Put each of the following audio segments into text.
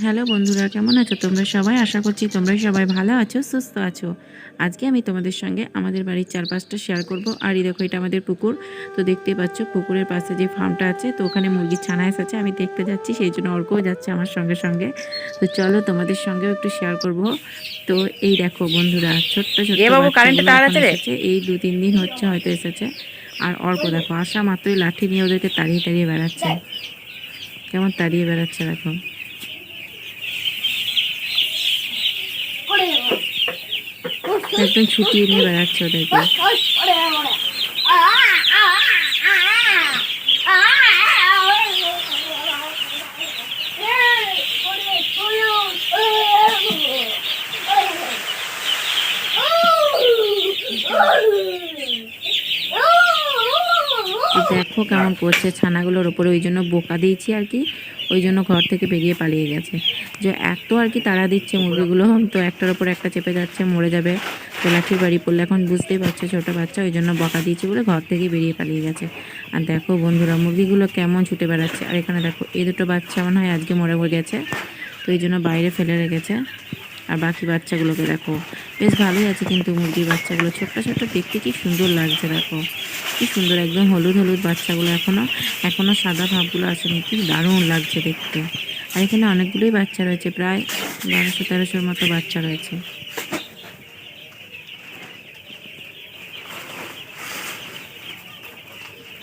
Hello বন্ধুরা কেমন আছো? তোমরা সবাই? আশা করছি তোমরা সবাই ভালো আছো সুস্থ আছো। আজকে আমি তোমাদের সঙ্গে আমাদের বাড়ির চারপাশটা শেয়ার করব। আর এই দেখো এটা আমাদের পুকুর। তো দেখতেই পাচ্ছ পুকুরের পাশে যে ফার্মটা আছে তো ওখানে মুরগির ছানা এসেছে আমি দেখতে যাচ্ছি সেই জন্য অর্কও যাচ্ছে আমার সঙ্গে সঙ্গে। তো চলো তোমাদের সঙ্গেও একটু শেয়ার করব। তো এই দেখো বন্ধুরা ছোট্ট ছোট্ট। এই দু তিন দিন হচ্ছে হয়তো এসেছে। আর অর্ক দেখো আসা মাত্রই লাঠি নিয়ে ওদেরকে তাড়িয়ে তাড়িয়ে বেড়াচ্ছে। কেমন তাড়িয়ে বেড়াচ্ছে দেখো। একদম ছুটিয়ে নিয়ে বেড়াচ্ছে ওদেরকে। দেখো কেমন করছে ছানাগুলোর ওপরে, ওই জন্য বোকা দিয়েছি আর কি, ওই জন্য ঘর থেকে বেরিয়ে পালিয়ে গেছে। যে এত আর কি তাড়া দিচ্ছে মুরগিগুলো, তো একটার ওপর একটা চেপে যাচ্ছে, মরে যাবে। তো লাঠির বাড়ি পড়লে। এখন বুঝতেই পারছ ছোটো বাচ্চা, ওই জন্য বকা দিয়েছে বলে ঘর থেকে বেরিয়ে পালিয়ে গেছে। আর দেখো বন্ধুরা, মুরগিগুলো কেমন ছুটে বেড়াচ্ছে। আর এখানে দেখো, এই দুটো বাচ্চা মনে হয় আজকে মরে মরে গেছে তো এই জন্য বাইরে ফেলে রেখেছে। আর বাকি বাচ্চাগুলোকে দেখো, বেশ ভালোই আছে কিন্তু মুরগির বাচ্চাগুলো। ছোট্ট ছোট্ট দেখতে কি সুন্দর লাগছে, দেখো। কি সুন্দর একদম হলুদ হলুদ বাচ্চাগুলো এখনও এখনও সাদা ভাবগুলো আসেনি। কি দারুণ লাগছে দেখতে। আর এখানে অনেকগুলোই বাচ্চা রয়েছে, প্রায় বারোশো তেরোশোর মতো বাচ্চা রয়েছে।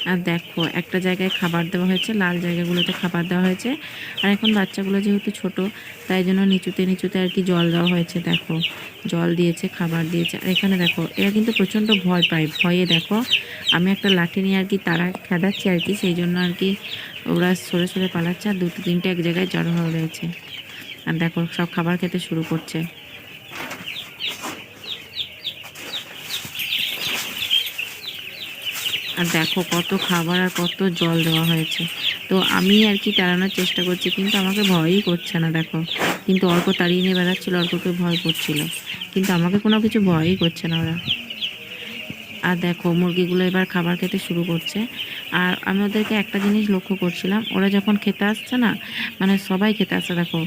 আর দেখো, একটা জায়গায় খাবার দেওয়া হয়েছে, লাল জায়গাগুলোতে খাবার দেওয়া হয়েছে। আর এখন বাচ্চাগুলো যেহেতু ছোট, তাই জন্য নিচুতে নিচুতে আর কি জল দেওয়া হয়েছে, দেখো। জল দিয়েছে, খাবার দিয়েছে। আর এখানে দেখো, এরা কিন্তু প্রচণ্ড ভয় পায়। ভয়ে দেখো, আমি একটা লাঠি নিয়ে আর কি তারা খেদাচ্ছি আর কি, সেই জন্য আর কি ওরা সরে সরে পালাচ্ছে আর দুটো তিনটে এক জায়গায় জড়ো হয়ে রয়েছে। আর দেখো, সব খাবার খেতে শুরু করছে। আর দেখো কত খাবার আর কত জল দেওয়া হয়েছে। তো আমি আর কি তাড়ানোর চেষ্টা করছি, কিন্তু আমাকে ভয়ই করছে না, দেখো। কিন্তু অল্প তাড়িয়ে নিয়ে বেড়াচ্ছিল, অল্পকে ভয় করছিল। কিন্তু আমাকে কোনো কিছু ভয়ই করছে না ওরা। আর দেখো, মুরগিগুলো এবার খাবার খেতে শুরু করছে। আর আমি ওদেরকে একটা জিনিস লক্ষ্য করছিলাম, ওরা যখন খেতে আসছে না মানে সবাই খেতে আসছে, দেখো।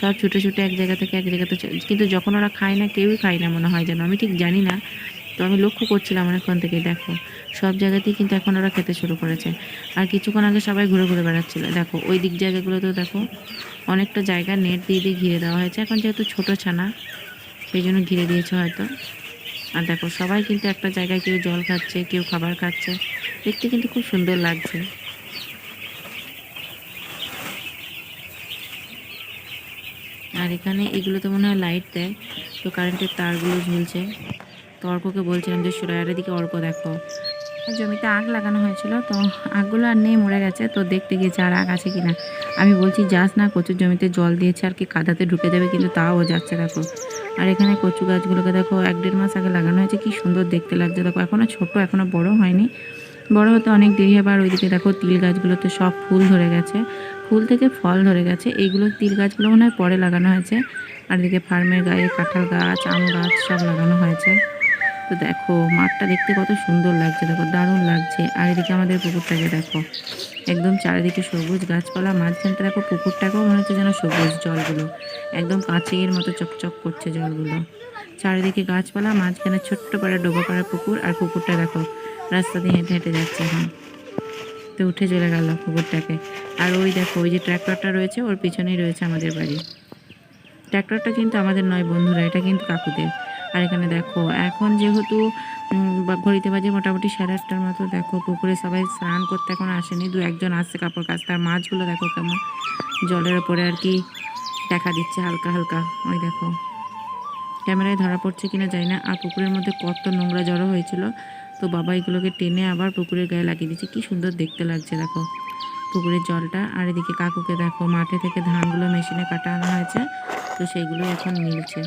সব ছুটে ছুটে এক জায়গা থেকে এক জায়গাতে কিন্তু যখন ওরা খায় না, কেউই খায় না, মনে হয় যেন। আমি ঠিক জানি না। তো আমি লক্ষ্য করছিলাম অনেকক্ষণ থেকে দেখো, সব জায়গাতেই কিন্তু এখন ওরা খেতে শুরু করেছে। আর কিছুক্ষণ আগে সবাই ঘুরে ঘুরে বেড়াচ্ছিল। দেখো, ওই দিক জায়গাগুলোতেও দেখো, অনেকটা জায়গা নেট দিয়ে দিয়ে ঘিরে দেওয়া হয়েছে। এখন যেহেতু ছোটো ছানা, সেই জন্য ঘিরে দিয়েছে হয়তো। আর দেখো, সবাই কিন্তু একটা জায়গায় কেউ জল খাচ্ছে, কেউ খাবার খাচ্ছে। দেখতে কিন্তু খুব সুন্দর লাগছে। আর এখানে এগুলোতে মনে হয় লাইট দেয়, তো কারেন্টের তারগুলো ঝুলছে। তো অর্ককে বলছিলাম যে সুরায়ারের দিকে অর্ক দেখো। জমিতে আগ লাগানো হয়েছিল, তো আগগুলো আর নেই, মরে গেছে। তো দেখতে গিয়েছে আর আগ আছে কিনা। আমি বলছি, যাস না, কচুর জমিতে জল দিয়েছে, আর কি কাদাতে ঢুকে যাবে কিন্তু তাও যাচ্ছে, দেখো। আর এখানে কচু গাছগুলোকে দেখো, এক দেড় মাস আগে লাগানো হয়েছে, কি সুন্দর দেখতে লাগছে। দেখো এখনও ছোট এখনও বড় হয়নি। বড় হতে অনেক দেরি হবে, আর ওইদিকে দেখো তিল গাছগুলোতে সব ফুল ধরে গেছে। ফুল থেকে ফল ধরে গেছে। এইগুলো তিল গাছগুলো মনে হয় পরে লাগানো হয়েছে। আর এদিকে ফার্মের গায়ে কাঁঠাল গাছ, আম গাছ সব লাগানো হয়েছে। তো দেখো, মাঠটা দেখতে কত সুন্দর লাগছে, দেখো, দারুণ লাগছে। আর এদিকে আমাদের পুকুরটাকে দেখো, একদম চারিদিকে সবুজ গাছপালা, মাঝখানটা দেখো পুকুরটাকেও মনে হচ্ছে যেন সবুজ জলগুলো। একদম কাঁচের মতো চকচক করছে জলগুলো। চারিদিকে গাছপালা, মাঝখানে ছোট্ট পাড়া ডোবা পাড়া পুকুর, আর পুকুরটা দেখো, রাস্তা দিয়ে হেঁটে হেঁটে যাচ্ছে এখন। তো উঠে চলে গেল পুকুরটাকে। আর ওই দেখো, ওই যে ট্র্যাক্টরটা রয়েছে, ওর পিছনেই রয়েছে আমাদের বাড়ি। ট্র্যাক্টরটা কিন্তু আমাদের নয় বন্ধুরা, এটা কিন্তু কাকুদের। আর এখানে দেখো, এখন যেহেতু ঘড়িতে বাজে মোটামুটি সাড়ে আটটার মতো, দেখো পুকুরে সবাই স্নান করতে এখন আসেনি, দু একজন আসছে কাপড় কাচতে, আর মাছগুলো দেখো কেমন জলের ওপরে আর কি দেখা দিচ্ছে হালকা হালকা। ওই দেখো, ক্যামেরায় ধরা পড়ছে কিনা জানি না, আর পুকুরের মধ্যে কত নোংরা জড়ো হয়েছিল, তো বাবা এগুলোকে টেনে আবার পুকুরের গায়ে লাগিয়ে দিচ্ছে কি সুন্দর দেখতে লাগছে দেখো পুকুরের জলটা। আর এদিকে কাকুকে দেখো, মাঠে থেকে ধানগুলো মেশিনে কাটা আনা হয়েছে, তো সেইগুলো এখন মিলছে।